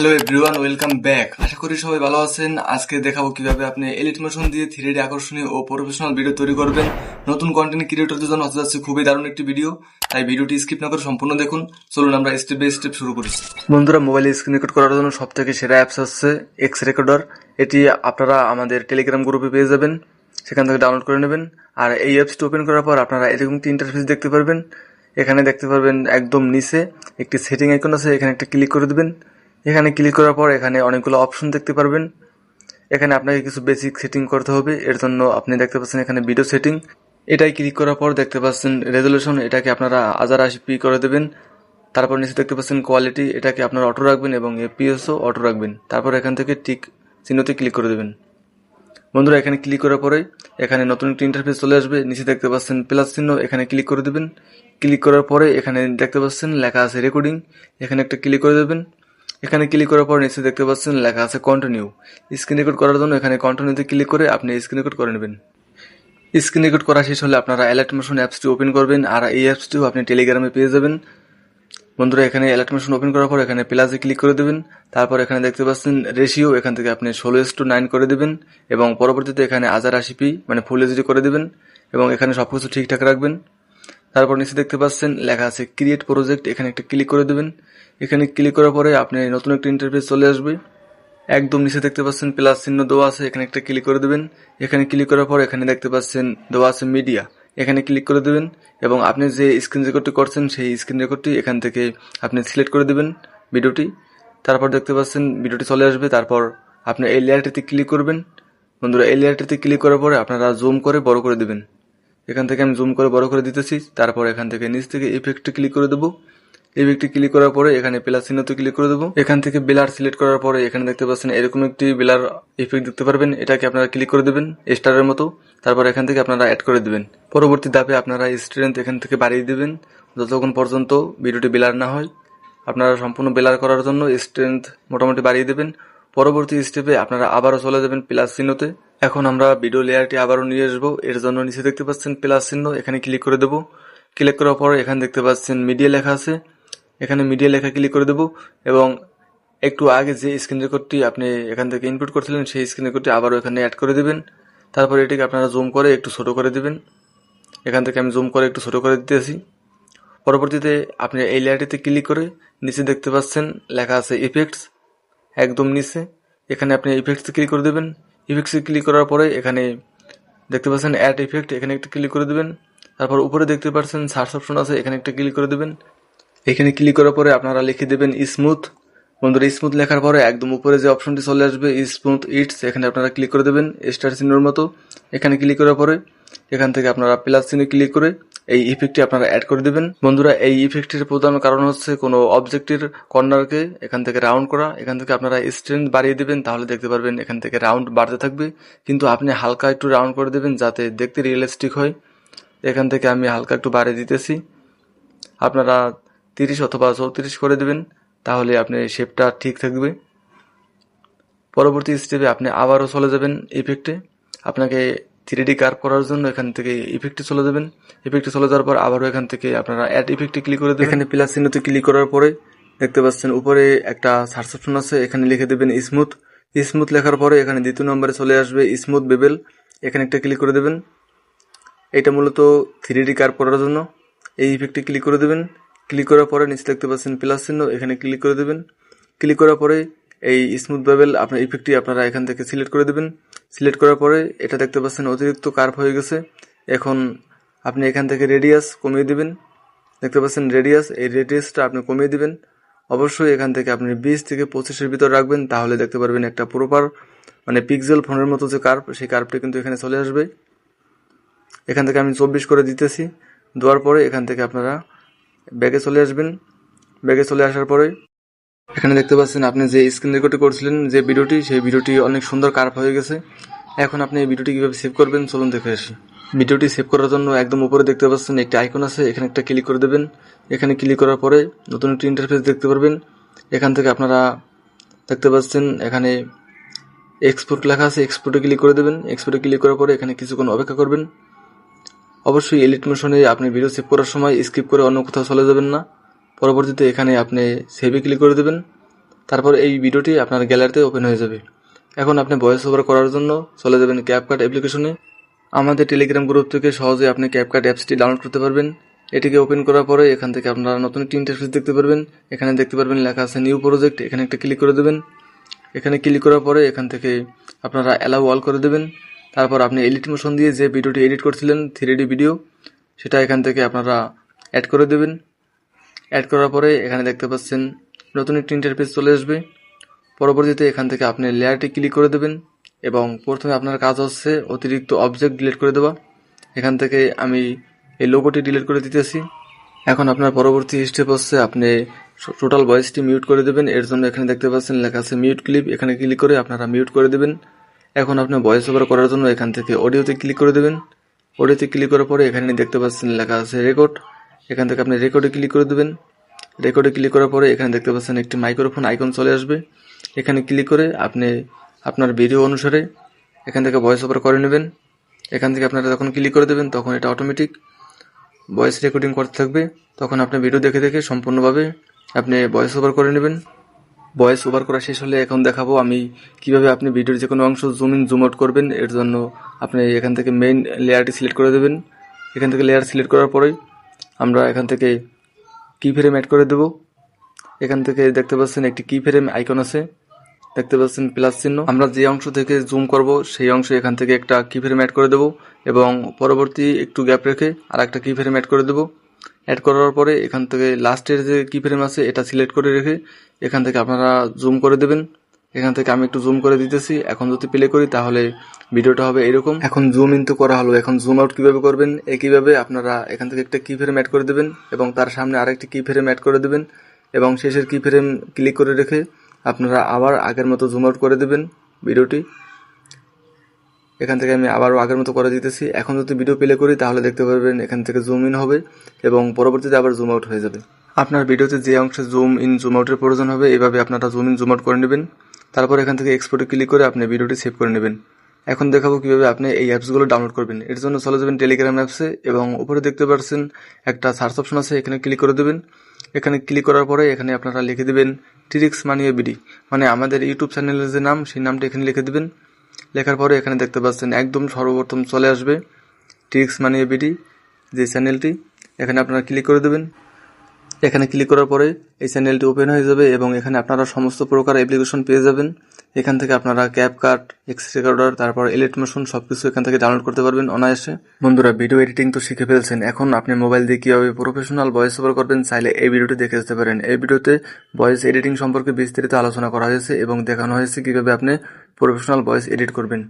Hello everyone welcome back আশা করি সবাই ভালো আছেন। আজকে দেখাবো কীভাবে আপনি এলিট মোশন দিয়ে থ্রি ডি আকর্ষণীয় ও প্রফেশনাল ভিডিও তৈরি করবেন। নতুন কন্টেন্ট ক্রিয়েটরদের জন্য হতে যাচ্ছে খুবই দারুণ একটি ভিডিও তাই ভিডিওটি স্কিপ না করে সম্পূর্ণ দেখুন। চলুন আমরা স্টেপ বাই স্টেপ শুরু করি। বন্ধুরা মোবাইলে স্ক্রিন রেকর্ড করার জন্য সব থেকে সেরা অ্যাপস হচ্ছে এক্স রেকর্ডার এটি আপনারা আমাদের টেলিগ্রাম গ্রুপে পেয়ে যাবেন। সেখান থেকে ডাউনলোড করে নেবেন। আর এই অ্যাপসটি ওপেন করার পর আপনারা এরকম একটি ইন্টারফেস দেখতে পারবেন। এখানে দেখতে পারবেন একদম নিচে একটি সেটিং আইকন আছে। এখানে একটা ক্লিক করে দেবেন। এখানে ক্লিক করার পর এখানে অনেকগুলো অপশন দেখতে পারবেন। এখানে আপনাকে কিছু বেসিক সেটিং করতে হবে। এর জন্য আপনি দেখতে পাচ্ছেন এখানে ভিডিও সেটিং এটাই ক্লিক করার পর দেখতে পাচ্ছেন রেজলিউশন এটাকে আপনারা হাজার আশি পি করে দেবেন। তারপর নিচে দেখতে পাচ্ছেন কোয়ালিটি এটাকে আপনারা অটো রাখবেন এবং এপিএসও অটো রাখবেন। তারপর এখান থেকে টিক চিহ্নতে ক্লিক করে দেবেন। বন্ধুরা, এখানে ক্লিক করার পরে এখানে নতুন একটি ইন্টারফেস চলে আসবে। নিচে দেখতে পাচ্ছেন প্লাস চিহ্ন, এখানে ক্লিক করে দেবেন। ক্লিক করার পরে এখানে দেখতে পাচ্ছেন লেখা আছে রেকর্ডিং এখানে একটা ক্লিক করে দেবেন। এখানে ক্লিক করার পর নিচে দেখতে পাচ্ছেন লেখা আছে কন্টিনিউ স্ক্রিন রেকর্ড করার জন্য এখানে কন্টিনিউতে ক্লিক করে আপনি স্ক্রিন রেকর্ড করে নেবেন। স্ক্রিন রেকর্ড করা শেষ হলে আপনারা অ্যালার্ট মোশন অ্যাপসটি ওপেন করবেন আর এই অ্যাপসটিও আপনি টেলিগ্রামে পেয়ে যাবেন। বন্ধুরা, এখানে অ্যালার্ট মোশন ওপেন করার পর এখানে প্লাসে ক্লিক করে দেবেন। তারপর এখানে দেখতে পাচ্ছেন রেশিও এখান থেকে আপনি ষোলো এস টু নাইন করে দেবেন এবং পরবর্তীতে এখানে হাজার আশি পি মানে ফুল এইচডি করে দেবেন এবং এখানে সব কিছু ঠিকঠাক রাখবেন। তারপর নিচে দেখতে পাচ্ছেন, লেখা আছে ক্রিয়েট প্রজেক্ট এখানে একটা ক্লিক করে দেবেন। এখানে ক্লিক করার পরে আপনি নতুন একটা ইন্টারফেস চলে আসবে। একদম নিচে দেখতে পাচ্ছেন প্লাস চিহ্ন দেওয়া আছে, এখানে একটা ক্লিক করে দেবেন। এখানে ক্লিক করার পর এখানে দেখতে পাচ্ছেন, দেওয়া আছে মিডিয়া এখানে ক্লিক করে দেবেন এবং আপনি যে স্ক্রিন রেকর্ডটি করছেন, সেই স্ক্রিন রেকর্ডটি এখান থেকে আপনি সিলেক্ট করে দেবেন ভিডিওটি তারপর দেখতে পাচ্ছেন ভিডিওটি চলে আসবে। তারপর আপনি এই লেয়ারটিতে ক্লিক করবেন। বন্ধুরা, এই লেয়ারটিতে ক্লিক করার পরে আপনারা জুম করে বড় করে দেবেন। এখান থেকে আমি জুম করে বড় করে দিতেছি, তারপর এখান থেকে নিচ থেকে ইফেক্টে ক্লিক করে দেবো। ইফেক্টে ক্লিক করার পরে এখানে প্লাস চিহ্নতে ক্লিক করে দেবো। এখান থেকে বিলার সিলেক্ট করার পরে এখানে দেখতে পাচ্ছেন এরকম একটি বিলার ইফেক্ট দেখতে পারবেন, এটাকে আপনারা ক্লিক করে দেবেন স্টারের মতো। তারপর এখান থেকে আপনারা অ্যাড করে দেবেন। পরবর্তী ধাপে আপনারা স্ট্রেংথ এখান থেকে বাড়িয়ে দেবেন। যতক্ষণ পর্যন্ত ভিডিওটি বিলার না হয়, আপনারা সম্পূর্ণ বেলার করার জন্য স্ট্রেংথ মোটামুটি বাড়িয়ে দেবেন। পরবর্তী স্টেপে আপনারা আবারও চলে যাবেন প্লাস চিহ্নতে। এখন আমরা ভিডিও লেয়ারটি আবারও নিয়ে আসব। এর জন্য নিচে দেখতে পাচ্ছেন প্লাস চিহ্ন, এখানে ক্লিক করে দেবো। ক্লিক করার পর এখানে দেখতে পাচ্ছেন মিডিয়া লেখা আছে। এখানে মিডিয়া লেখা ক্লিক করে দেবো এবং একটু আগে যে স্ক্রিন রেকর্ডটি আপনি এখান থেকে ইনপুট করছিলেন, সেই স্ক্রিন রেকর্ডটি আবারও এখানে অ্যাড করে দেবেন। তারপর এটিকে আপনারা জুম করে একটু ছোট করে দেবেন। এখান থেকে আমি জুম করে একটু ছোট করে দিতেছি। পরবর্তীতে আপনি এই লেয়ারটিতে ক্লিক করে নিচে দেখতে পাচ্ছেন লেখা আছে ইফেক্টস একদম নিচে। এখানে আপনি ইফেক্টসে ক্লিক করে দেবেন। ইফেক্টসে ক্লিক করার পরে এখানে দেখতে পাচ্ছেন অ্যাড ইফেক্ট এখানে একটা ক্লিক করে দেবেন। তারপর উপরে দেখতে পাচ্ছেন সার্চ অপশন আছে, এখানে একটা ক্লিক করে দেবেন। এখানে ক্লিক করার পরে আপনারা লিখে দেবেন স্মুথ বন্ধুরা স্মুথ লেখার পরে একদম উপরে যে অপশনটি চলে আসবে স্মুথ ইটস এখানে আপনারা ক্লিক করে দেবেন স্টার সিনোর মতো। এখানে ক্লিক করার পরে এখান থেকে আপনারা প্লাস চিহ্নে ক্লিক করে এই ইফেক্টটি আপনারা অ্যাড করে দেবেন। বন্ধুরা, এই ইফেক্টের প্রধান কারণ হচ্ছে কোনো অবজেক্টের কর্নারকে এখান থেকে রাউন্ড করা। এখান থেকে আপনারা স্ট্রেন্থ বাড়িয়ে দেবেন, তাহলে দেখতে পারবেন এখান থেকে রাউন্ড বাড়তে থাকবে। কিন্তু আপনি হালকা একটু রাউন্ড করে দেবেন যাতে দেখতে রিয়েলিস্টিক হয়। এখান থেকে আমি হালকা একটু বাড়িয়ে দিতেছি। আপনারা তিরিশ অথবা চৌত্রিশ করে দেবেন, তাহলে আপনি শেপটা ঠিক থাকবে। পরবর্তী স্টেপে আপনি আবারও চলে যাবেন ইফেক্টে আপনাকে থ্রি ডি কার্ভ করার জন্য এখান থেকে ইফেক্টে চলে যাবেন। ইফেক্টে চলে যাওয়ার পর আবারও এখান থেকে আপনারা অ্যাড ইফেক্টে ক্লিক করে দেবেন। এখানে প্লাস চিহ্নতে ক্লিক করার পরে দেখতে পাচ্ছেন উপরে একটা সার্চ অপশন আছে, এখানে লিখে দেবেন স্মুথ স্মুথ লেখার পরে এখানে দ্বিতীয় নম্বরে চলে আসবে স্মুথ বেবেল এখানে একটা ক্লিক করে দেবেন। এটা মূলত থ্রি ডি কার্ভ করার জন্য। এই ইফেক্টে ক্লিক করে দেবেন। ক্লিক করার পরে নিচে দেখতে পাচ্ছেন প্লাস চিহ্ন, এখানে ক্লিক করে দেবেন। ক্লিক করার পরে এই স্মুথ বেবেল আপনার ইফেক্টটি আপনারা এখান থেকে সিলেক্ট করে দেবেন। সিলেক্ট করার পরে এটা দেখতে পাচ্ছেন অতিরিক্ত কার্ভ হয়ে গেছে। এখন আপনি এখান থেকে রেডিয়াস কমিয়ে দিবেন। দেখতে পাচ্ছেন রেডিয়াস এই রেডিয়াসটা আপনি কমিয়ে দিবেন। অবশ্যই এখান থেকে আপনি বিশ থেকে পঁচিশের ভিতর রাখবেন, তাহলে দেখতে পারবেন একটা প্রপার মানে পিক্সেল ফোনের মতো যে কার্ভ সেই কার্ভটি কিন্তু এখানে চলে আসবে। এখান থেকে আমি চব্বিশ করে দিতেছি। দেওয়ার পরে এখান থেকে আপনারা ব্যাগে চলে আসবেন। ব্যাগে চলে আসার পরে এখানে দেখতে পাচ্ছেন আপনি যে স্ক্রিন রেকর্ডে করছিলেন যে ভিডিওটি, সেই ভিডিওটি অনেক সুন্দর কার্ভ হয়ে গেছে। এখন আপনি এই ভিডিওটি কীভাবে সেভ করবেন, চলুন দেখে আসি। ভিডিওটি সেভ করার জন্য একদম উপরে দেখতে পাচ্ছেন একটি আইকন আছে, এখানে একটা ক্লিক করে দেবেন। এখানে ক্লিক করার পরে নতুন একটি ইন্টারফেস দেখতে পারবেন। এখান থেকে আপনারা দেখতে পাচ্ছেন এখানে এক্সপোর্ট লেখা আছে এক্সপোর্টে ক্লিক করে দেবেন। এক্সপোর্টে ক্লিক করার পরে এখানে কিছুক্ষণ অপেক্ষা করবেন। অবশ্যই এলিট মোশনে আপনি ভিডিও সেভ করার সময় স্কিপ করে অন্য কোথাও চলে যাবেন না। পরবর্তীতে এখানে আপনি সেভে ক্লিক করে দেবেন। তারপর এই ভিডিওটি আপনার গ্যালারিতে ওপেন হয়ে যাবে। এখন আপনি ভয়েস ওভার করার জন্য চলে যাবেন ক্যাপকাট অ্যাপ্লিকেশনে আমাদের টেলিগ্রাম গ্রুপ থেকে সহজে আপনি ক্যাপকাট অ্যাপসটি ডাউনলোড করতে পারবেন। এটিকে ওপেন করার পরে এখান থেকে আপনারা নতুন একটি ইন্টারফেস দেখতে পারবেন। এখানে দেখতে পারবেন লেখা আছে নিউ প্রজেক্ট এখানে একটা ক্লিক করে দেবেন। এখানে ক্লিক করার পরে এখান থেকে আপনারা অ্যালাউ অল করে দেবেন। তারপর আপনি এডিট মোশন দিয়ে যে ভিডিওটি এডিট করছিলেন থ্রি ভিডিও সেটা এখান থেকে আপনারা অ্যাড করে দেবেন। অ্যাড করার পরে এখানে দেখতে পাচ্ছেন নতুন একটি ইন্টারফেস চলে আসবে। পরবর্তীতে এখান থেকে আপনি লেয়ারটি ক্লিক করে দেবেন এবং প্রথমে আপনার কাজ হচ্ছে অতিরিক্ত অবজেক্ট ডিলিট করে দেওয়া। এখান থেকে আমি এই লোগোটি ডিলিট করে দিতেছি। এখন আপনার পরবর্তী স্টেপ হচ্ছে আপনি টোটাল ভয়েসটি মিউট করে দেবেন। এর জন্য এখানে দেখতে পাচ্ছেন লেখা আছে মিউট ক্লিপ এখানে ক্লিক করে আপনারা মিউট করে দেবেন। এখন আপনি ভয়েস ওভার করার জন্য এখান থেকে অডিওতে ক্লিক করে দেবেন। অডিওতে ক্লিক করার পরে এখানে দেখতে পাচ্ছেন লেখা আছে রেকর্ড এখান থেকে আপনি রেকর্ডে ক্লিক করে দেবেন। রেকর্ডে ক্লিক করার পরে এখানে দেখতে পাচ্ছেন একটি মাইক্রোফোন আইকন চলে আসবে। এখানে ক্লিক করে আপনি আপনার ভিডিও অনুসারে এখান থেকে ভয়েস ওভার করে নেবেন। এখান থেকে আপনারা যখন ক্লিক করে দেবেন, তখন এটা অটোমেটিক ভয়েস রেকর্ডিং করতে থাকবে। তখন আপনি ভিডিও দেখে দেখে সম্পূর্ণভাবে আপনি ভয়েস ওভার করে নেবেন। ভয়েস ওভার করা শেষ হলে এখন দেখাবো আমি কীভাবে আপনি ভিডিওর যে কোনো অংশ জুম ইন জুম আউট করবেন। এর জন্য আপনি এখান থেকে মেইন লেয়ারটি সিলেক্ট করে দেবেন। এখান থেকে লেয়ার সিলেক্ট করার পরেই আমরা এখান থেকে কি ফ্রেম অ্যাড করে দেব। এখান থেকে দেখতে পাচ্ছেন একটি কি ফ্রেম আইকন আছে। দেখতে পাচ্ছেন প্লাস চিহ্ন। আমরা যে অংশ থেকে জুম করব, সেই অংশে এখান থেকে একটা কি ফ্রেম অ্যাড করে দেব এবং পরবর্তী একটু গ্যাপ রেখে আর একটা কি ফ্রেম অ্যাড করে দেব। অ্যাড করার পরে এখান থেকে লাস্টের যে কি ফ্রেম আছে, এটা সিলেক্ট করে রেখে এখান থেকে আপনারা জুম করে দেবেন। এখান থেকে আমি একটু জুম করে দিতেছি। এখন যদি প্লে করি, তাহলে ভিডিওটা হবে এরকম। এখন জুম ইন তো করা হলো। এখন জুম আউট কীভাবে করবেন একইভাবে আপনারা এখান থেকে একটা কি ফ্রেম অ্যাড করে দেবেন এবং তার সামনে আরেকটি কি ফ্রেম অ্যাড করে দেবেন এবং শেষের কি ফ্রেম ক্লিক করে রেখে আপনারা আবার আগের মতো জুম আউট করে দেবেন ভিডিওটি। এখান থেকে আমি আবারও আগের মতো করে দিতেছি। এখন যদি ভিডিও প্লে করি, তাহলে দেখতে পারবেন এখান থেকে জুম ইন হবে এবং পরবর্তীতে আবার জুম আউট হয়ে যাবে। আপনার ভিডিওতে যে অংশে জুম ইন জুম আউটের প্রয়োজন হবে, এভাবে আপনারা জুম ইন জুম আউট করে নেবেন। তারপর এখান থেকে এক্সপোর্টে ক্লিক করে আপনি ভিডিওটি সেভ করে নেবেন। এখন দেখাবো কীভাবে আপনি এই অ্যাপসগুলো ডাউনলোড করবেন। এর জন্য চলে যাবেন টেলিগ্রাম অ্যাপসে এবং উপরে দেখতে পাচ্ছেন একটা সার্চ অপশন আছে, এখানে ক্লিক করে দেবেন। এখানে ক্লিক করার পরে এখানে আপনারা লিখে দিবেন ট্রিক্স মানিয়ে বিডি মানে আমাদের ইউটিউব চ্যানেলের যে নাম, সেই নামটা এখানে লিখে দিবেন। লেখার পরে এখানে দেখতে পাচ্ছেন একদম সর্বপ্রথম চলে আসবে ট্রিক্স মানিয়ে বিডি যে চ্যানেলটি এখানে আপনারা ক্লিক করে দেবেন। এখানে ক্লিক করার পরে এই চ্যানেলটি ওপেন হয়ে যাবে এবং এখানে আপনারা সমস্ত প্রকার অ্যাপ্লিকেশন পেয়ে যাবেন। এখান থেকে আপনারা ক্যাপ কাট এক্স রেকর্ডার তারপর এলিট মোশন সবকিছু এখান থেকে ডাউনলোড করতে পারবেন অনায়াসে। বন্ধুরা ভিডিও এডিটিং তো শিখে ফেলছেন। এখন আপনি মোবাইল দিয়ে কীভাবে প্রফেশনাল ভয়েস ওভার করবেন চাইলে এই ভিডিওটি দেখে যেতে পারেন। এই ভিডিওতে ভয়েস এডিটিং সম্পর্কে বিস্তারিত আলোচনা করা হয়েছে এবং দেখানো হয়েছে কীভাবে আপনি প্রফেশনাল ভয়েস এডিট করবেন।